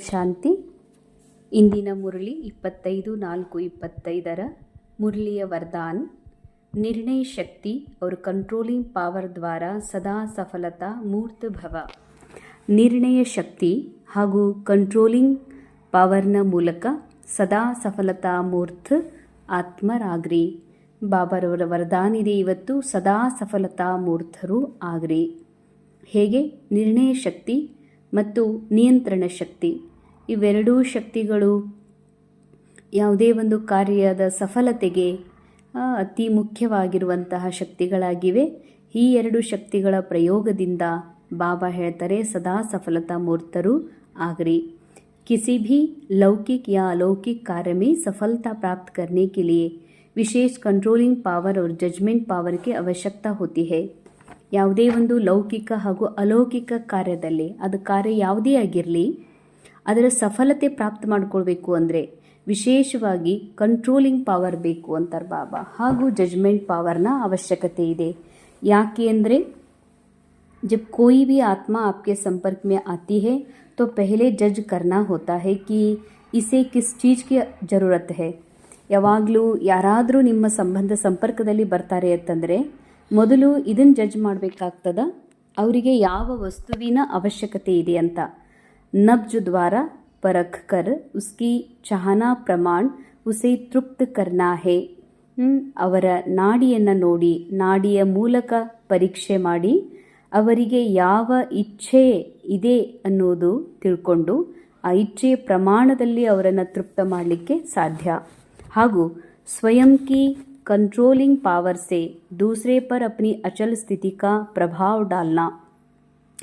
ಶಾಂತಿ. ಇಂದಿನ ಮುರಳಿ ಇಪ್ಪತ್ತೈದು, ನಾಲ್ಕು ಇಪ್ಪತ್ತೈದರ ಮುರಳಿಯ ವರದಾನ್. ನಿರ್ಣಯ ಶಕ್ತಿ, ಅವರು ಕಂಟ್ರೋಲಿಂಗ್ ಪವರ್ ದ್ವಾರ ಸದಾ ಸಫಲತಾ ಮೂರ್ತ ಭವ. ನಿರ್ಣಯ ಶಕ್ತಿ ಹಾಗೂ ಕಂಟ್ರೋಲಿಂಗ್ ಪವರ್ನ ಮೂಲಕ ಸದಾ ಸಫಲತಾ ಮೂರ್ತ ಆತ್ಮರಾಗ್ರಿ. ಬಾಬರವರ ವರದಾನ್ ಇದೆ ಇವತ್ತು, ಸದಾ ಸಫಲತಾ ಮೂರ್ತರು ಆಗ್ರಿ. ಹೇಗೆ? ನಿರ್ಣಯ ಶಕ್ತಿ ಮತ್ತು ನಿಯಂತ್ರಣ ಶಕ್ತಿ. ಇವೆರಡೂ ಶಕ್ತಿಗಳು ಯಾವುದೇ ಒಂದು ಕಾರ್ಯದ ಸಫಲತೆಗೆ ಆ, ಅತಿ ಮುಖ್ಯವಾಗಿರುವಂತಹ ಶಕ್ತಿಗಳಾಗಿವೆ ಈ ಎರಡು ಶಕ್ತಿಗಳ ಪ್ರಯೋಗದಿಂದ ಬಾಬಾ ಹೇಳ್ತಾರೆ ಸದಾ ಸಫಲತಾ ಮೂರ್ತರು ಆಗ್ರಿ किसी भी लौकिक या अलौकिक कार्य में सफलता प्राप्त करने के लिए विशेष कंट्रोलिंग पावर और जजमेंट पावर की आवश्यकता होती है ಯಾವುದೇ ಒಂದು ಲೌಕಿಕ ಹಾಗೂ ಅಲೌಕಿಕ ಕಾರ್ಯದಲ್ಲಿ ಅದು ಕಾರ್ಯ ಯಾವುದೇ ಆಗಿರಲಿ ಅದರ ಸಫಲತೆ ಪ್ರಾಪ್ತ ಮಾಡ್ಕೊಳ್ಬೇಕು ಅಂದರೆ ವಿಶೇಷವಾಗಿ ಕಂಟ್ರೋಲಿಂಗ್ ಪವರ್ ಬೇಕು ಅಂತಾರೆ ಬಾಬಾ ಹಾಗೂ ಜಜ್ಮೆಂಟ್ ಪವರ್ನ ಅವಶ್ಯಕತೆ ಇದೆ ಯಾಕೆ ಅಂದರೆ जब कोई भी आत्मा आपके संपर्क में आती है तो पहले जज करना होता है कि इसे किस चीज़ की ज़रूरत है ಯಾವಾಗಲೂ ಯಾರಾದರೂ ನಿಮ್ಮ ಸಂಬಂಧ ಸಂಪರ್ಕದಲ್ಲಿ ಬರ್ತಾರೆ ಅಂತಂದರೆ ಮೊದಲು ಇದನ್ನು ಜಡ್ಜ್ ಮಾಡಬೇಕಾಗ್ತದ ಅವರಿಗೆ ಯಾವ ವಸ್ತುವಿನ ಅವಶ್ಯಕತೆ ಇದೆ ಅಂತ ನಬ್ಜ್ ದ್ವಾರ ಪರಖ್ ಕರ್ ಉಸ್ಕಿ ಚಹನಾ ಪ್ರಮಾಣ ಉಸೆ ತೃಪ್ತ ಕರ್ನಾ ಹೇ ಹ್ಮ್, ಅವರ ನಾಡಿಯನ್ನು ನೋಡಿ ನಾಡಿಯ ಮೂಲಕ ಪರೀಕ್ಷೆ ಮಾಡಿ ಅವರಿಗೆ ಯಾವ ಇಚ್ಛೆ ಇದೆ ಅನ್ನೋದು ತಿಳ್ಕೊಂಡು ಆ ಇಚ್ಛೆಯ ಪ್ರಮಾಣದಲ್ಲಿ ಅವರನ್ನು ತೃಪ್ತ ಮಾಡಲಿಕ್ಕೆ ಸಾಧ್ಯ ಹಾಗೂ ಸ್ವಯಂ की कंट्रोलिंग पावर से दूसरे पर अपनी अचल स्थिति का प्रभाव डालना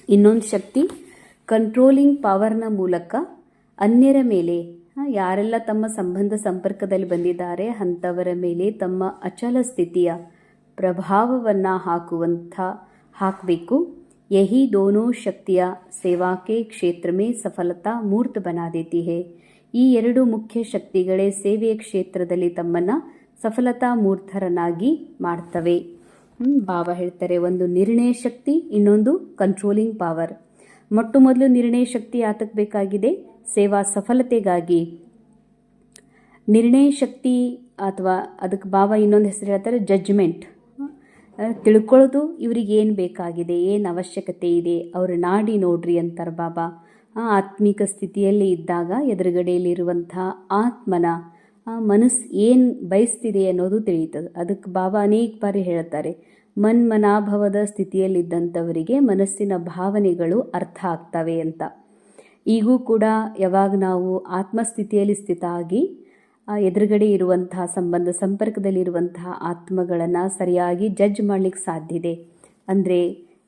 ಇನ್ನೊಂದು ಶಕ್ತಿ ಕಂಟ್ರೋಲಿಂಗ್ ಪವರ್ನ ಮೂಲಕ ಅನ್ಯರ ಮೇಲೆ ಯಾರೆಲ್ಲ ತಮ್ಮ ಸಂಬಂಧ ಸಂಪರ್ಕದಲ್ಲಿ ಬಂದಿದ್ದಾರೆ, ಅಂಥವರ ಮೇಲೆ ತಮ್ಮ ಅಚಲ ಸ್ಥಿತಿಯ ಪ್ರಭಾವವನ್ನು ಹಾಕುವಂಥ, ಹಾಕಬೇಕು. ಯಹಿ ದೋನೋ ಶಕ್ತಿಯ ಸೇವಾಕೆ ಕ್ಷೇತ್ರ ಮೇ ಸಫಲತಾ ಮೂರ್ತ ಬನಾದೇತಿ ಹೇ. ಈ ಎರಡು ಮುಖ್ಯ ಶಕ್ತಿಗಳೇ ಸೇವೆಯ ಕ್ಷೇತ್ರದಲ್ಲಿ ತಮ್ಮನ್ನು ಸಫಲತಾ ಮೂರ್ತರನ್ನಾಗಿ ಮಾಡ್ತವೆ. ಭಾವ ಹೇಳ್ತಾರೆ, ಒಂದು ನಿರ್ಣಯ ಶಕ್ತಿ, ಇನ್ನೊಂದು ಕಂಟ್ರೋಲಿಂಗ್ ಪವರ್ ಮೊಟ್ಟ ಮೊದಲು ನಿರ್ಣಯ ಶಕ್ತಿ ಆತಕ್ಕಬೇಕಾಗಿದೆ ಸೇವಾ ಸಫಲತೆಗಾಗಿ ನಿರ್ಣಯ ಶಕ್ತಿ ಅಥವಾ ಅದಕ್ಕೆ ಭಾವ ಇನ್ನೊಂದು ಹೆಸರು ಹೇಳ್ತಾರೆ ಜಡ್ಜ್ಮೆಂಟ್ ತಿಳ್ಕೊಳ್ಳೋದು ಇವ್ರಿಗೆ ಏನು ಬೇಕಾಗಿದೆ, ಏನು ಅವಶ್ಯಕತೆ ಇದೆ, ಅವ್ರ ನಾಡಿ ನೋಡ್ರಿ ಅಂತಾರೆ ಬಾಬಾ. ಆತ್ಮಿಕ ಸ್ಥಿತಿಯಲ್ಲಿ ಇದ್ದಾಗ ಎದುರುಗಡೆಯಲ್ಲಿರುವಂಥ ಆತ್ಮನ ಮನಸ್ಸು ಏನು ಬಯಸ್ತಿದೆ ಅನ್ನೋದು ತಿಳಿಯುತ್ತದೆ. ಅದಕ್ಕೆ ಬಾಬಾ ಅನೇಕ ಬಾರಿ ಹೇಳ್ತಾರೆ. ಮನ್ಮನಾಭವದ ಸ್ಥಿತಿಯಲ್ಲಿದ್ದಂಥವರಿಗೆ ಮನಸ್ಸಿನ ಭಾವನೆಗಳು ಅರ್ಥ ಆಗ್ತವೆ ಅಂತ. ಈಗೂ ಕೂಡ ಯಾವಾಗ ನಾವು ಆತ್ಮಸ್ಥಿತಿಯಲ್ಲಿ ಸ್ಥಿತ ಆಗಿ ಎದುರುಗಡೆ ಇರುವಂತಹ ಸಂಬಂಧ, ಸಂಪರ್ಕದಲ್ಲಿರುವಂತಹ ಆತ್ಮಗಳನ್ನು ಸರಿಯಾಗಿ ಜಡ್ಜ್ ಮಾಡಲಿಕ್ಕೆ ಸಾಧ್ಯ ಇದೆ. ಅಂದರೆ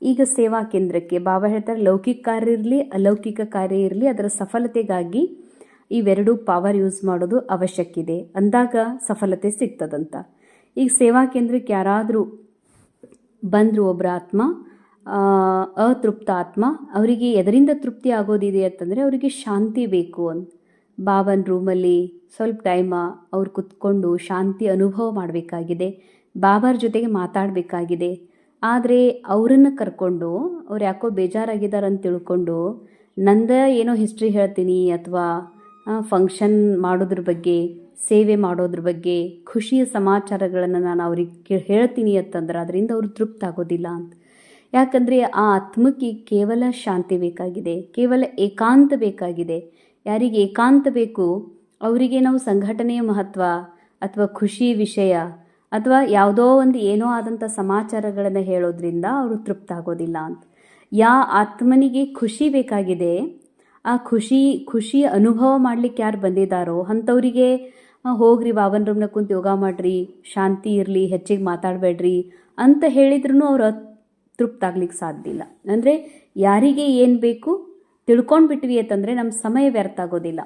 ಈಗ ಸೇವಾ ಕೇಂದ್ರಕ್ಕೆ ಬಾಬಾ ಹೇಳ್ತಾರೆ ಲೌಕಿಕ ಕಾರ್ಯ ಇರಲಿ, ಅಲೌಕಿಕ ಕಾರ್ಯ ಇರಲಿ, ಅದರ ಸಫಲತೆಗಾಗಿ ಇವೆರಡೂ ಪವರ್ ಯೂಸ್ ಮಾಡೋದು ಅವಶ್ಯಕ ಇದೆ ಅಂದಾಗ ಸಫಲತೆ ಸಿಗ್ತದಂತ. ಈಗ ಸೇವಾ ಕೇಂದ್ರಕ್ಕೆ ಯಾರಾದರೂ ಬಂದರು ಒಬ್ಬರ ಆತ್ಮ ಅತೃಪ್ತ ಆತ್ಮ. ಅವರಿಗೆ ಎದರಿಂದ ತೃಪ್ತಿ ಆಗೋದಿದೆ ಅಂತಂದರೆ ಅವರಿಗೆ ಶಾಂತಿ ಬೇಕು ಅಂತ. ಬಾಬನ ರೂಮಲ್ಲಿ ಸ್ವಲ್ಪ ಟೈಮ ಅವ್ರು ಕುತ್ಕೊಂಡು ಶಾಂತಿ ಅನುಭವ ಮಾಡಬೇಕಾಗಿದೆ. ಬಾಬಾರ ಜೊತೆಗೆ ಮಾತಾಡಬೇಕಾಗಿದೆ. ಆದರೆ ಅವರನ್ನು ಕರ್ಕೊಂಡು, ಅವ್ರು ಯಾಕೋ ಬೇಜಾರಾಗಿದ್ದಾರೆ ಅಂತ ತಿಳ್ಕೊಂಡು, ನಂದ ಏನೋ ಹಿಸ್ಟ್ರಿ ಹೇಳ್ತೀನಿ ಅಥವಾ ಫಂಕ್ಷನ್ ಮಾಡೋದ್ರ ಬಗ್ಗೆ, ಸೇವೆ ಮಾಡೋದ್ರ ಬಗ್ಗೆ, ಖುಷಿಯ ಸಮಾಚಾರಗಳನ್ನು ನಾನು ಅವ್ರಿಗೆ ಹೇಳ್ತೀನಿ ಅಂತಂದ್ರೆ ಅದರಿಂದ ಅವರು ತೃಪ್ತ ಆಗೋದಿಲ್ಲ ಅಂತ. ಯಾಕಂದರೆ ಆ ಆತ್ಮಕ್ಕೆ ಕೇವಲ ಶಾಂತಿ ಬೇಕಾಗಿದೆ, ಕೇವಲ ಏಕಾಂತ ಬೇಕಾಗಿದೆ. ಯಾರಿಗೆ ಏಕಾಂತ ಬೇಕು, ಅವರಿಗೆ ನಾವು ಸಂಘಟನೆಯ ಮಹತ್ವ ಅಥವಾ ಖುಷಿ ವಿಷಯ ಅಥವಾ ಯಾವುದೋ ಒಂದು ಏನೋ ಆದಂಥ ಸಮಾಚಾರಗಳನ್ನು ಹೇಳೋದ್ರಿಂದ ಅವರು ತೃಪ್ತ ಆಗೋದಿಲ್ಲ ಅಂತ. ಯಾ ಆತ್ಮನಿಗೆ ಖುಷಿ ಬೇಕಾಗಿದೆ ಆ ಖುಷಿ ಖುಷಿ ಅನುಭವ ಮಾಡ್ಲಿಕ್ಕೆ ಯಾರು ಬಂದಿದ್ದಾರೋ ಅಂಥವ್ರಿಗೆ ಹೋಗ್ರಿ ವಾವನ್ ರೂಮ್ನ ಕುಂತು ಯೋಗ ಮಾಡ್ರಿ, ಶಾಂತಿ ಇರಲಿ, ಹೆಚ್ಚಿಗೆ ಮಾತಾಡಬೇಡ್ರಿ ಅಂತ ಹೇಳಿದ್ರೂ ಅವ್ರು ತೃಪ್ತಾಗ್ಲಿಕ್ಕೆ ಸಾಧ್ಯ ಇಲ್ಲ. ಅಂದರೆ ಯಾರಿಗೆ ಏನು ಬೇಕು ತಿಳ್ಕೊಂಡ್ಬಿಟ್ವಿ ಅಂತಂದರೆ ನಮ್ಮ ಸಮಯ ವ್ಯರ್ಥ ಆಗೋದಿಲ್ಲ.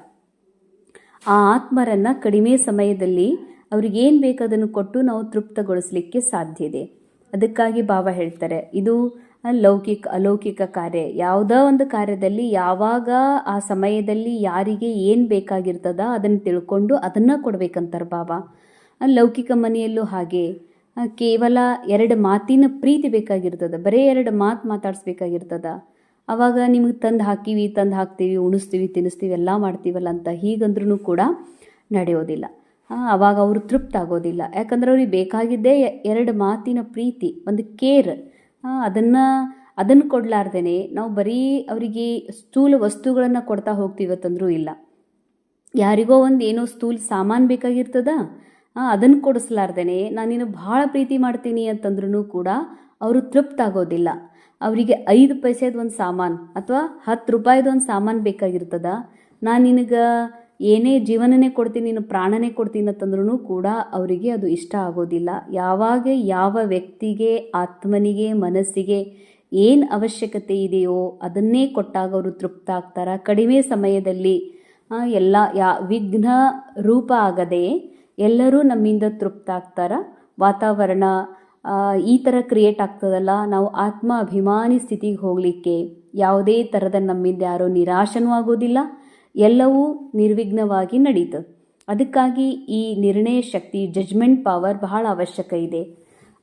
ಆ ಆತ್ಮರನ್ನು ಕಡಿಮೆ ಸಮಯದಲ್ಲಿ ಅವ್ರಿಗೆ ಏನ್ ಬೇಕು ಅದನ್ನು ಕೊಟ್ಟು ನಾವು ತೃಪ್ತಗೊಳಿಸಲಿಕ್ಕೆ ಸಾಧ್ಯ ಇದೆ. ಅದಕ್ಕಾಗಿ ಬಾಬಾ ಹೇಳ್ತಾರೆ, ಇದು ಲೌಕಿಕ ಅಲೌಕಿಕ ಕಾರ್ಯ. ಯಾವುದೋ ಒಂದು ಕಾರ್ಯದಲ್ಲಿ ಯಾವಾಗ ಆ ಸಮಯದಲ್ಲಿ ಯಾರಿಗೆ ಏನು ಬೇಕಾಗಿರ್ತದ ಅದನ್ನು ತಿಳ್ಕೊಂಡು ಅದನ್ನು ಕೊಡ್ಬೇಕಂತಾರೆ ಬಾಬಾ ಲೌಕಿಕ ಮನೆಯಲ್ಲೂ ಹಾಗೆ. ಕೇವಲ ಎರಡು ಮಾತಿನ ಪ್ರೀತಿ ಬೇಕಾಗಿರ್ತದ. ಬರೀ ಎರಡು ಮಾತು ಮಾತಾಡಿಸ್ಬೇಕಾಗಿರ್ತದ. ಅವಾಗ ನಿಮಗೆ ತಂದು ಹಾಕೀವಿ, ತಂದು ಹಾಕ್ತೀವಿ, ಉಣಿಸ್ತೀವಿ, ತಿನ್ನಿಸ್ತೀವಿ, ಎಲ್ಲ ಮಾಡ್ತೀವಲ್ಲ ಅಂತ ಹೀಗಂದ್ರೂ ಕೂಡ ನಡೆಯೋದಿಲ್ಲ. ಅವಾಗ ಅವರು ತೃಪ್ತಾಗೋದಿಲ್ಲ. ಯಾಕಂದ್ರೆ ಅವ್ರಿಗೆ ಬೇಕಾಗಿದ್ದೇ ಎರಡು ಮಾತಿನ ಪ್ರೀತಿ, ಒಂದು ಕೇರ್. ಅದನ್ನು ಅದನ್ನು ಕೊಡಲಾರ್ದೇ ನಾವು ಬರೀ ಅವರಿಗೆ ಸ್ಥೂಲ ವಸ್ತುಗಳನ್ನು ಕೊಡ್ತಾ ಹೋಗ್ತೀವತ್ತಂದ್ರೂ ಇಲ್ಲ. ಯಾರಿಗೋ ಒಂದು ಏನೋ ಸ್ಥೂಲ ಸಾಮಾನು ಬೇಕಾಗಿರ್ತದ ಅದನ್ನು ಕೊಡಿಸ್ಲಾರ್ದೇ ನಾನು ನಿನ್ನ ಭಾಳ ಪ್ರೀತಿ ಮಾಡ್ತೀನಿ ಅಂತಂದ್ರೂ ಕೂಡ ಅವರು ತೃಪ್ತ ಆಗೋದಿಲ್ಲ. ಅವರಿಗೆ ಐದು ಪೈಸೆದು ಒಂದು ಸಾಮಾನು ಅಥವಾ ಹತ್ತು ರೂಪಾಯಿದು ಒಂದು ಸಾಮಾನು ಬೇಕಾಗಿರ್ತದ. ನಾನು ನಿನಗೆ ಏನೇ ಜೀವನನೇ ಕೊಡ್ತೀನಿ, ನೀನು ಪ್ರಾಣನೇ ಕೊಡ್ತೀನಿ ಅಂತಂದ್ರೂ ಕೂಡ ಅವರಿಗೆ ಅದು ಇಷ್ಟ ಆಗೋದಿಲ್ಲ. ಯಾವಾಗ ಯಾವ ವ್ಯಕ್ತಿಗೆ, ಆತ್ಮನಿಗೆ, ಮನಸ್ಸಿಗೆ ಏನು ಅವಶ್ಯಕತೆ ಇದೆಯೋ ಅದನ್ನೇ ಕೊಟ್ಟಾಗ ಅವರು ತೃಪ್ತ ಆಗ್ತಾರೆ. ಕಡಿಮೆ ಸಮಯದಲ್ಲಿ ಎಲ್ಲ, ಯಾ, ವಿಘ್ನ ರೂಪ ಆಗದೆ ಎಲ್ಲರೂ ನಮ್ಮಿಂದ ತೃಪ್ತ ಆಗ್ತಾರೆ. ವಾತಾವರಣ ಈ ಥರ ಕ್ರಿಯೇಟ್ ಆಗ್ತದಲ್ಲ. ನಾವು ಆತ್ಮ ಅಭಿಮಾನಿ ಸ್ಥಿತಿಗೆ ಹೋಗಲಿಕ್ಕೆ ಯಾವುದೇ ಥರದ ನಮ್ಮಿಂದ ಯಾರೋ ನಿರಾಶನೂ ಆಗೋದಿಲ್ಲ. ಎಲ್ಲವೂ ನಿರ್ವಿಘ್ನವಾಗಿ ನಡೀತು. ಅದಕ್ಕಾಗಿ ಈ ನಿರ್ಣಯ ಶಕ್ತಿ ಜಜ್ಮೆಂಟ್ ಪವರ್ ಬಹಳ ಅವಶ್ಯಕ ಇದೆ.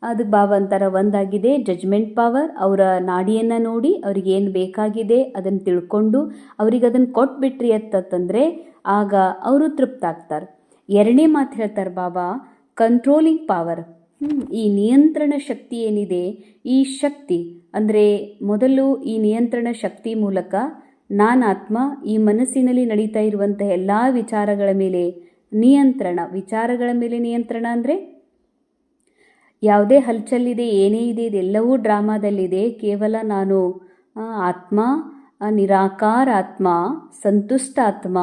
ಅದು ಭಾವಂತರ ಒಂದಾಗಿದೆ. ಜಜ್ಮೆಂಟ್ ಪವರ್ ಅವರ ನಾಡಿಯನ್ನು ನೋಡಿ, ಅವ್ರಿಗೆ ಏನು ಬೇಕಾಗಿದೆ ಅದನ್ನು ತಿಳ್ಕೊಂಡು, ಅವ್ರಿಗೆ ಅದನ್ನು ಕೊಟ್ಬಿಟ್ರಿ ಅಂತಂದರೆ ಆಗ ಅವರು ತೃಪ್ತ ಆಗ್ತಾರೆ. ಎರಡನೇ ಮಾತು ಹೇಳ್ತಾರೆ ಬಾಬಾ ಕಂಟ್ರೋಲಿಂಗ್ ಪವರ್ ಈ ನಿಯಂತ್ರಣ ಶಕ್ತಿ ಏನಿದೆ? ಈ ಶಕ್ತಿ. ಅಂದರೆ ಮೊದಲು ಈ ನಿಯಂತ್ರಣ ಶಕ್ತಿ ಮೂಲಕ ನಾನಾತ್ಮ ಈ ಮನಸ್ಸಿನಲ್ಲಿ ನಡೀತಾ ಇರುವಂತಹ ಎಲ್ಲ ವಿಚಾರಗಳ ಮೇಲೆ ನಿಯಂತ್ರಣ. ವಿಚಾರಗಳ ಮೇಲೆ ನಿಯಂತ್ರಣ ಅಂದರೆ? ಯಾವುದೇ ಹಲ್ಚಲ್ಲಿದೆ, ಏನೇ ಇದೆ, ಇದೆಲ್ಲವೂ ಡ್ರಾಮಾದಲ್ಲಿದೆ. ಕೇವಲ ನಾನು ಆತ್ಮ ನಿರಾಕಾರ ಆತ್ಮ ಸಂತುಷ್ಟ ಆತ್ಮ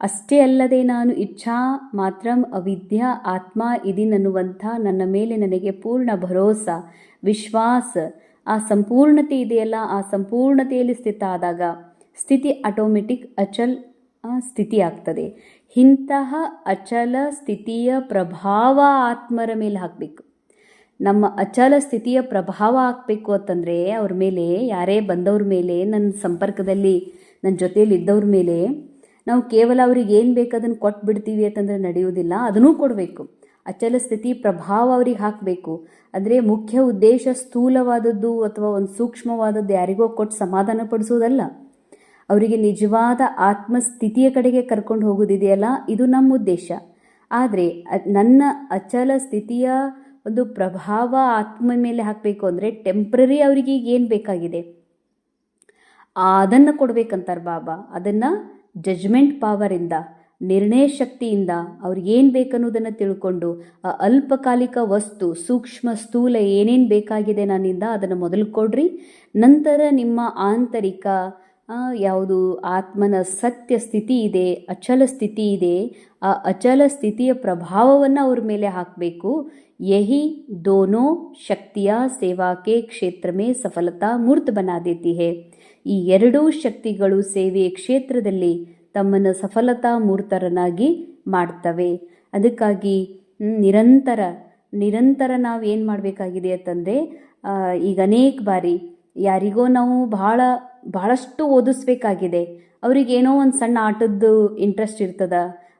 ಅಷ್ಟೇ ಅಲ್ಲದೆ ನಾನು ಇಚ್ಛಾ ಮಾತ್ರ ಅವಿದ್ಯಾ ಆತ್ಮ ಇದೀನನ್ನುವಂಥ ನನ್ನ ಮೇಲೆ ನನಗೆ ಪೂರ್ಣ ಭರೋಸ, ವಿಶ್ವಾಸ, ಆ ಸಂಪೂರ್ಣತೆ ಇದೆಯಲ್ಲ, ಆ ಸಂಪೂರ್ಣತೆಯಲ್ಲಿ ಸ್ಥಿತ ಆದಾಗ ಸ್ಥಿತಿ ಆಟೋಮೆಟಿಕ್ ಅಚಲ್ ಸ್ಥಿತಿ ಆಗ್ತದೆ ಇಂತಹ ಅಚಲ ಸ್ಥಿತಿಯ ಪ್ರಭಾವ ಆತ್ಮರ ಮೇಲೆ ಹಾಕಬೇಕು. ನಮ್ಮ ಅಚಲ ಸ್ಥಿತಿಯ ಪ್ರಭಾವ ಹಾಕಬೇಕು ಅಂತಂದರೆ ಅವ್ರ ಮೇಲೆ, ಯಾರೇ ಬಂದವ್ರ ಮೇಲೆ, ನನ್ನ ಸಂಪರ್ಕದಲ್ಲಿ, ನನ್ನ ಜೊತೆಯಲ್ಲಿ ಇದ್ದವ್ರ ಮೇಲೆ ನಾವು ಕೇವಲ ಅವ್ರಿಗೆ ಏನು ಬೇಕು ಅದನ್ನು ಕೊಟ್ಬಿಡ್ತೀವಿ ಅಂತಂದರೆ ನಡೆಯುವುದಿಲ್ಲ, ಅದನ್ನೂ ಕೊಡಬೇಕು. ಅಚಲ ಸ್ಥಿತಿ ಪ್ರಭಾವ ಅವ್ರಿಗೆ ಹಾಕಬೇಕು. ಅಂದರೆ ಮುಖ್ಯ ಉದ್ದೇಶ ಸ್ಥೂಲವಾದದ್ದು ಅಥವಾ ಒಂದು ಸೂಕ್ಷ್ಮವಾದದ್ದು ಯಾರಿಗೋ ಕೊಟ್ಟು ಸಮಾಧಾನ ಪಡಿಸೋದಲ್ಲ ಅವರಿಗೆ ನಿಜವಾದ ಆತ್ಮಸ್ಥಿತಿಯ ಕಡೆಗೆ ಕರ್ಕೊಂಡು ಹೋಗೋದಿದೆಯಲ್ಲ? ಇದು ನಮ್ಮ ಉದ್ದೇಶ. ಆದರೆ ನನ್ನ ಅಚಲ ಸ್ಥಿತಿಯ ಒಂದು ಪ್ರಭಾವ ಆತ್ಮ ಮೇಲೆ ಹಾಕಬೇಕು ಅಂದರೆ ಟೆಂಪ್ರರಿ ಅವರಿಗೆ ಏನು ಬೇಕಾಗಿದೆ? ಅದನ್ನು ಕೊಡ್ಬೇಕಂತಾರೆ ಬಾಬಾ. ಅದನ್ನು ಜಜ್ಮೆಂಟ್ ಪವರಿಂದ ನಿರ್ಣಯ ಶಕ್ತಿಯಿಂದ ಅವ್ರಿಗೇನು ಬೇಕನ್ನೋದನ್ನು ತಿಳ್ಕೊಂಡು, ಆ ಅಲ್ಪಕಾಲಿಕ ವಸ್ತು, ಸೂಕ್ಷ್ಮ ಸ್ಥೂಲ ಏನೇನು ಬೇಕಾಗಿದೆ ನನ್ನಿಂದ ಅದನ್ನು ಮೊದಲು ಕೊಡ್ರಿ. ನಂತರ ನಿಮ್ಮ ಆಂತರಿಕ ಯಾವುದು ಆತ್ಮನ ಸತ್ಯ ಸ್ಥಿತಿ ಇದೆ, ಅಚಲ ಸ್ಥಿತಿ ಇದೆ, ಆ ಅಚಲ ಸ್ಥಿತಿಯ ಪ್ರಭಾವವನ್ನು ಅವ್ರ ಮೇಲೆ ಹಾಕಬೇಕು. ಯಹಿ ದೋನೋ ಶಕ್ತಿಯ ಸೇವಾಕೆ ಕ್ಷೇತ್ರ ಮೇ ಸಫಲತಾ ಮೂರ್ತ ಬನಾದೇತಿ ಹೇ ಈ ಎರಡೂ ಶಕ್ತಿಗಳು ಸೇವೆಯ ಕ್ಷೇತ್ರದಲ್ಲಿ ತಮ್ಮನ್ನು ಸಫಲತಾ ಮೂರ್ತರನಾಗಿ ಮಾಡ್ತವೆ. ಅದಕ್ಕಾಗಿ ನಿರಂತರ ನಿರಂತರ ನಾವು ಏನು ಮಾಡಬೇಕಾಗಿದೆ ಅಂತಂದರೆ ಈಗ ಅನೇಕ ಬಾರಿ ಯಾರಿಗೋ ನಾವು ಭಾಳ ಭಾಳಷ್ಟು ಓದಿಸ್ಬೇಕಾಗಿದೆ. ಅವ್ರಿಗೇನೋ ಒಂದು ಸಣ್ಣ ಆಟದ್ದು ಇಂಟ್ರೆಸ್ಟ್ ಇರ್ತದ,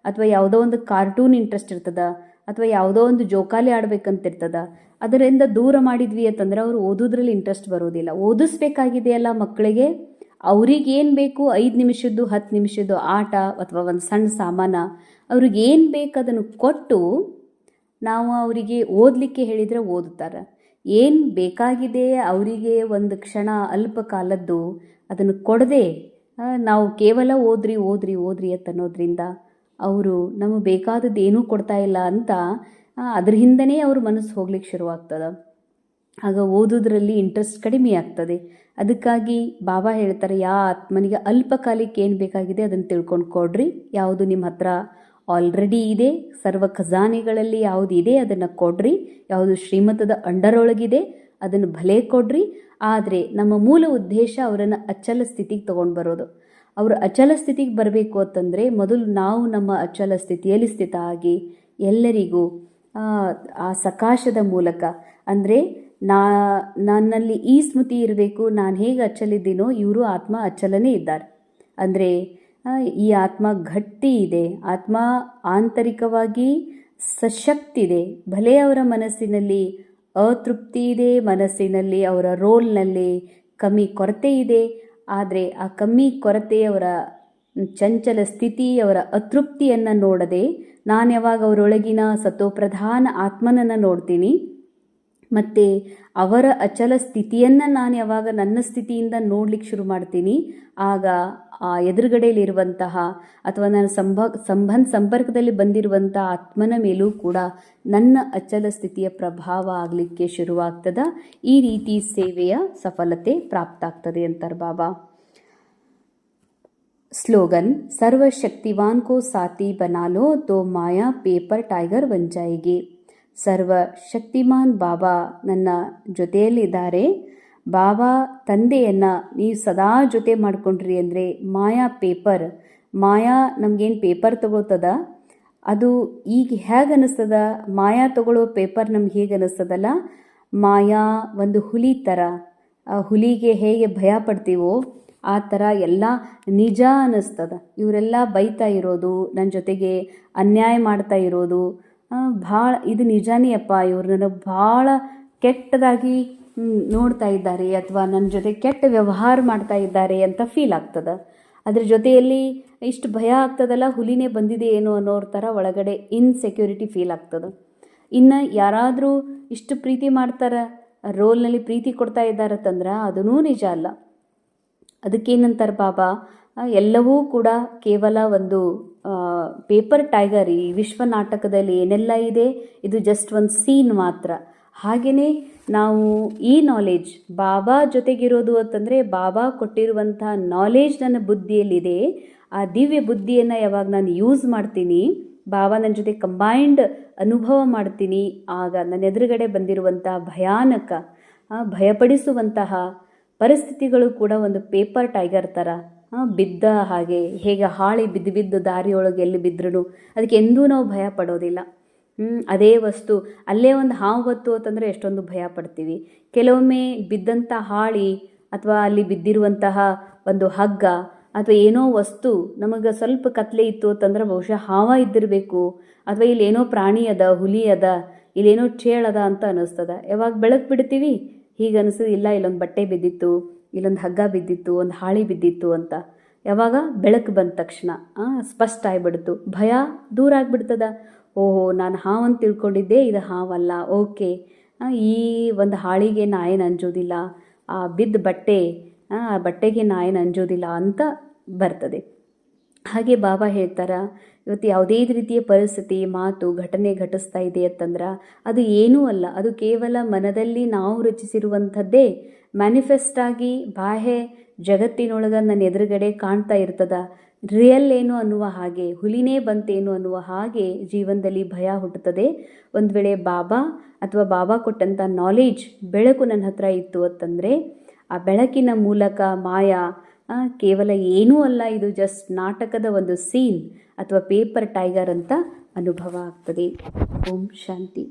ಅಥವಾ ಯಾವುದೋ ಒಂದು ಕಾರ್ಟೂನ್ ಇಂಟ್ರೆಸ್ಟ್ ಇರ್ತದ, ಅಥವಾ ಯಾವುದೋ ಒಂದು ಜೋಕಾಲಿ ಆಡ್ಬೇಕಂತಿರ್ತದ. ಅದರಿಂದ ದೂರ ಮಾಡಿದ್ವಿ ಅಂತಂದ್ರೆ ಅವರು ಓದೋದ್ರಲ್ಲಿ ಇಂಟ್ರೆಸ್ಟ್ ಬರೋದಿಲ್ಲ. ಓದಿಸ್ಬೇಕಾಗಿದೆಯಲ್ಲ ಮಕ್ಕಳಿಗೆ ಅವ್ರಿಗೆ ಏನು ಬೇಕು ಐದು ನಿಮಿಷದ್ದು, ಹತ್ತು ನಿಮಿಷದ್ದು ಆಟ ಅಥವಾ ಒಂದು ಸಣ್ಣ ಸಾಮಾನ, ಅವ್ರಿಗೆ ಏನು ಬೇಕು ಅದನ್ನು ಕೊಟ್ಟು ನಾವು ಅವರಿಗೆ ಓದಲಿಕ್ಕೆ ಹೇಳಿದರೆ ಓದುತ್ತಾರೆ. ಏನು ಬೇಕಾಗಿದೆ ಅವರಿಗೆ ಒಂದು ಕ್ಷಣ ಅಲ್ಪ ಕಾಲದ್ದು ಅದನ್ನು ಕೊಡದೆ ನಾವು ಕೇವಲ ಓದ್ರಿ ಓದ್ರಿ ಓದ್ರಿ ಅನ್ನೋದ್ರಿಂದ ಅವರು ನಮಗೆ ಬೇಕಾದದ್ದು ಏನೂ ಕೊಡ್ತಾ ಇಲ್ಲ ಅಂತ ಅದ್ರ ಹಿಂದನೇ ಅವ್ರ ಮನಸ್ಸು ಹೋಗ್ಲಿಕ್ಕೆ ಶುರುವಾಗ್ತದೆ. ಆಗ ಓದೋದ್ರಲ್ಲಿ ಇಂಟ್ರೆಸ್ಟ್ ಕಡಿಮೆ ಆಗ್ತದೆ. ಅದಕ್ಕಾಗಿ ಬಾಬಾ ಹೇಳ್ತಾರೆ, ಯಾ ಆತ್ಮನಿಗೆ ಅಲ್ಪಕಾಲಿಕ ಏನು ಬೇಕಾಗಿದೆ ಅದನ್ನು ತಿಳ್ಕೊಂಡು ಕೊಡ್ರಿ. ಯಾವುದು ನಿಮ್ಮ ಹತ್ರ ಆಲ್ರೆಡಿ ಇದೆ. ಸರ್ವ ಖಜಾನೆಗಳಲ್ಲಿ ಯಾವುದು ಇದೆ ಅದನ್ನು ಕೊಡ್ರಿ. ಯಾವುದು ಶ್ರೀಮಂತದ ಅಂಡರೊಳಗಿದೆ ಅದನ್ನು ಭಲೆ ಕೊಡ್ರಿ. ಆದರೆ ನಮ್ಮ ಮೂಲ ಉದ್ದೇಶ ಅವರನ್ನು ಅಚಲ ಸ್ಥಿತಿಗೆ ತೊಗೊಂಡು ಬರೋದು. ಅವರು ಅಚಲ ಸ್ಥಿತಿಗೆ ಬರಬೇಕು ಅಂತಂದರೆ ಮೊದಲು ನಾವು ನಮ್ಮ ಅಚಲ ಸ್ಥಿತಿಯಲ್ಲಿ ಸ್ಥಿತ ಆಗಿ ಎಲ್ಲರಿಗೂ ಆ, ಸಕಾಶದ ಮೂಲಕ. ಅಂದರೆ ನಾ ನನ್ನಲ್ಲಿ ಈ ಸ್ಮೃತಿ ಇರಬೇಕು ನಾನು ಹೇಗೆ ಅಚ್ಚಲಿದ್ದೀನೋ ಇವರು ಆತ್ಮ ಅಚ್ಚಲನೇ ಇದ್ದಾರೆ. ಅಂದರೆ ಈ ಆತ್ಮ ಗಟ್ಟಿ ಇದೆ. ಆತ್ಮ ಆಂತರಿಕವಾಗಿ ಸಶಕ್ತಿದೆ ಭಲೆ ಅವರ ಮನಸ್ಸಿನಲ್ಲಿ ಅತೃಪ್ತಿ ಇದೆ, ಮನಸ್ಸಿನಲ್ಲಿ ಅವರ ರೋಲ್ನಲ್ಲಿ ಕಮ್ಮಿ ಕೊರತೆ ಇದೆ. ಆದರೆ ಆ ಕಮ್ಮಿ ಕೊರತೆಯವರ ಚಂಚಲ ಸ್ಥಿತಿ, ಅವರ ಅತೃಪ್ತಿಯನ್ನು ನೋಡದೆ, ನಾನು ಯಾವಾಗ ಅವರೊಳಗಿನ ಸತೋಪ್ರಧಾನ ಆತ್ಮನನ್ನು ನೋಡ್ತೀನಿ ಮತ್ತು ಅವರ ಅಚಲ ಸ್ಥಿತಿಯನ್ನು ನಾನು ಯಾವಾಗ ನನ್ನ ಸ್ಥಿತಿಯಿಂದ ನೋಡ್ಲಿಕ್ಕೆ ಶುರು ಮಾಡ್ತೀನಿ, ಆಗ ಆ ಎದುರುಗಡೆಯಲ್ಲಿರುವಂತಹ ಅಥವಾ ನನ್ನ ಸಂಭ ಸಂಬಂಧ ಸಂಪರ್ಕದಲ್ಲಿ ಬಂದಿರುವಂಥ ಆತ್ಮನ ಮೇಲೂ ಕೂಡ ನನ್ನ ಅಚಲ ಸ್ಥಿತಿಯ ಪ್ರಭಾವ ಆಗಲಿಕ್ಕೆ ಶುರುವಾಗ್ತದ. ಈ ರೀತಿ ಸೇವೆಯ ಸಫಲತೆ ಪ್ರಾಪ್ತಾಗ್ತದೆ ಅಂತಾರೆ ಬಾಬಾ. ಸ್ಲೋಗನ್, ಸರ್ವಶಕ್ತಿವಾನ್ ಕೋ ಸಾತಿ ಬನಾಲೋ ತೋ ಮಾಯಾ ಪೇಪರ್ ಟೈಗರ್ ವಂಚಾಯಿಗೆ ಸರ್ವ ಶಕ್ತಿಮಾನ್ ಬಾಬಾ ನನ್ನ ಜೊತೆಯಲ್ಲಿದ್ದಾರೆ. ಬಾಬಾ, ತಂದೆಯನ್ನು ನೀವು ಸದಾ ಜೊತೆ ಮಾಡ್ಕೊಂಡ್ರಿ ಅಂದರೆ ಮಾಯಾ ಪೇಪರ್. ಮಾಯಾ ನಮಗೇನು ಪೇಪರ್ ತಗೋತದ ಅದು ಈಗ ಹೇಗೆ ಅನ್ನಿಸ್ತದ ಮಾಯಾ ತಗೊಳ್ಳೋ ಪೇಪರ್ ನಮ್ಗೆ ಹೇಗೆ ಅನ್ನಿಸ್ತದಲ್ಲ ಮಾಯಾ ಒಂದು ಹುಲಿ ಥರ ಆ ಹುಲಿಗೆ ಹೇಗೆ ಭಯ ಪಡ್ತೀವೋ ಆ ಥರ ಎಲ್ಲ ನಿಜ ಅನ್ನಿಸ್ತದ ಇವರೆಲ್ಲ ಬೈತಾ ಇರೋದು ನನ್ನ ಜೊತೆಗೆ ಅನ್ಯಾಯ ಮಾಡ್ತಾ ಇರೋದು ಭಾಳ, ಇದು ನಿಜಾನೇ ಅಪ್ಪ, ಇವ್ರು ನನಗೆ ಭಾಳ ಕೆಟ್ಟದಾಗಿ ನೋಡ್ತಾ ಇದ್ದಾರೆ, ಅಥವಾ ನನ್ನ ಜೊತೆ ಕೆಟ್ಟ ವ್ಯವಹಾರ ಮಾಡ್ತಾ ಇದ್ದಾರೆ ಅಂತ ಫೀಲ್ ಆಗ್ತದೆ. ಅದ್ರ ಜೊತೆಯಲ್ಲಿ ಇಷ್ಟು ಭಯ ಆಗ್ತದಲ್ಲ, ಹುಲಿನೇ ಬಂದಿದೆ ಏನೋ ಅನ್ನೋರ ಥರ ಒಳಗಡೆ ಇನ್ಸೆಕ್ಯೂರಿಟಿ ಫೀಲ್ ಆಗ್ತದೆ. ಇನ್ನು ಯಾರಾದರೂ ಇಷ್ಟು ಪ್ರೀತಿ ಮಾಡ್ತಾರೆ ರೋಲ್ನಲ್ಲಿ ಪ್ರೀತಿ ಕೊಡ್ತಾ ಇದ್ದಾರತ್ತಂದ್ರೆ ಅದೂ ನಿಜ ಅಲ್ಲ. ಅದಕ್ಕೇನಂತಾರೆ ಬಾಬಾ ಎಲ್ಲವೂ ಕೂಡ ಕೇವಲ ಒಂದು ಪೇಪರ್ ಟೈಗರ್ ಈ ವಿಶ್ವ ನಾಟಕದಲ್ಲಿ ಏನೆಲ್ಲ ಇದೆ, ಇದು ಜಸ್ಟ್ ಒಂದು ಸೀನ್ ಮಾತ್ರ. ಹಾಗೆಯೇ ನಾವು ಈ ನಾಲೆಜ್ ಬಾಬಾ ಜೊತೆಗಿರೋದು ಅಂತಂದರೆ ಬಾಬಾ ಕೊಟ್ಟಿರುವಂಥ ನಾಲೆಜ್ ನನ್ನ ಬುದ್ಧಿಯಲ್ಲಿದೆ. ಆ ದಿವ್ಯ ಬುದ್ಧಿಯನ್ನು ಯಾವಾಗ ನಾನು ಯೂಸ್ ಮಾಡ್ತೀನಿ, ಬಾಬಾ ನನ್ನ ಜೊತೆ ಕಂಬೈಂಡ್ ಅನುಭವ ಮಾಡ್ತೀನಿ, ಆಗ ನನ್ನ ಎದುರುಗಡೆ ಬಂದಿರುವಂಥ ಭಯಾನಕ ಭಯಪಡಿಸುವಂತಹ ಪರಿಸ್ಥಿತಿಗಳು ಕೂಡ ಒಂದು ಪೇಪರ್ ಟೈಗರ್ ಥರ ಬಿದ್ದ ಹಾಗೆ ಹೇಗೆ ಹಾಳಿ ಬಿದ್ದು ಬಿದ್ದು ದಾರಿಯೊಳಗೆ ಎಲ್ಲಿ ಬಿದ್ರೂ ಅದಕ್ಕೆ ಎಂದೂ ನಾವು ಭಯ ಪಡೋದಿಲ್ಲ. ಅದೇ ವಸ್ತು. ಅಲ್ಲೇ ಒಂದು ಹಾವು ಬತ್ತು ಅಂತಂದರೆ ಎಷ್ಟೊಂದು ಭಯ ಪಡ್ತೀವಿ. ಕೆಲವೊಮ್ಮೆ ಬಿದ್ದಂಥ ಹಾಳಿ ಅಥವಾ ಅಲ್ಲಿ ಬಿದ್ದಿರುವಂತಹ ಒಂದು ಹಗ್ಗ ಅಥವಾ ಏನೋ ವಸ್ತು ನಮಗೆ ಸ್ವಲ್ಪ ಕತ್ಲೆ ಇತ್ತು ಅಂತಂದ್ರೆ ಬಹುಶಃ ಹಾವ ಇದ್ದಿರಬೇಕು. ಅಥವಾ ಇಲ್ಲಿ ಏನೋ ಪ್ರಾಣಿ ಅದ, ಹುಲಿ ಅದ, ಇಲ್ಲೇನೋ ಚೇಳದ ಅಂತ ಅನ್ನಿಸ್ತದ ಯಾವಾಗ ಬೆಳಕು ಬಿಡ್ತೀವಿ? ಹೀಗೆ ಅನಿಸ್ತದೆ ಇಲ್ಲ ಇಲ್ಲೊಂದು ಬಟ್ಟೆ ಬಿದ್ದಿತ್ತು. ಇಲ್ಲೊಂದು ಹಗ್ಗ ಬಿದ್ದಿತ್ತು, ಒಂದು ಹಾಳಿ ಬಿದ್ದಿತ್ತು ಅಂತ. ಯಾವಾಗ? ಬೆಳಕು ಬಂದ ತಕ್ಷಣ. ಸ್ಪಷ್ಟ ಆಗಿಬಿಡ್ತು. ಭಯ ದೂರ ಆಗಿಬಿಡ್ತದ. ಓಹೋ, ನಾನು ಹಾವಂತ ತಿಳ್ಕೊಂಡಿದ್ದೆ, ಇದು ಹಾವಲ್ಲ. ಓಕೆ. ಈ ಒಂದು ಹಾಳಿಗೆ ನಾಯೇನು ಅಂಜೋದಿಲ್ಲ. ಆ, ಬಿದ್ದ ಬಟ್ಟೆ ಆ ಬಟ್ಟೆಗೆ ನಾಯೇನು ಅಂಜೋದಿಲ್ಲ ಅಂತ ಬರ್ತದೆ. ಹಾಗೆ ಬಾಬಾ ಹೇಳ್ತಾರ, ಇವತ್ತು ಯಾವುದೇ ರೀತಿಯ ಪರಿಸ್ಥಿತಿ, ಮಾತು, ಘಟನೆ ಘಟಿಸ್ತಾ ಇದೆ ಅಂತಂದ್ರೆ, ಅದು ಏನೂ ಅಲ್ಲ. ಅದು ಕೇವಲ ಮನದಲ್ಲಿ ನಾವು ರಚಿಸಿರುವಂಥದ್ದೇ ಮ್ಯಾನಿಫೆಸ್ಟ್ ಆಗಿ ಬಾಹ್ಯ ಜಗತ್ತಿನೊಳಗೆ ನನ್ನ ಎದುರುಗಡೆ ಕಾಣ್ತಾ ಇರ್ತದ. ರಿಯಲ್ ಏನು ಅನ್ನುವ ಹಾಗೆ, ಹುಲಿನೇ ಬಂತೇನು ಅನ್ನುವ ಹಾಗೆ ಜೀವನದಲ್ಲಿ ಭಯ ಹುಟ್ಟುತ್ತದೆ. ಒಂದು ವೇಳೆ ಬಾಬಾ ಅಥವಾ ಬಾಬಾ ಕೊಟ್ಟಂಥ ನಾಲೆಜ್ ಬೆಳಕು ನನ್ನ ಹತ್ರ ಇತ್ತು ಅಂತಂದರೆ, ಆ ಬೆಳಕಿನ ಮೂಲಕ ಮಾಯಾ ಕೇವಲ ಏನೂ ಅಲ್ಲ, ಇದು ಜಸ್ಟ್ ನಾಟಕದ ಒಂದು ಸೀನ್ ಅಥವಾ ಪೇಪರ್ ಟೈಗರ್ ಅಂತ ಅನುಭವ ಆಗ್ತದೆ. ಓಂ ಶಾಂತಿ.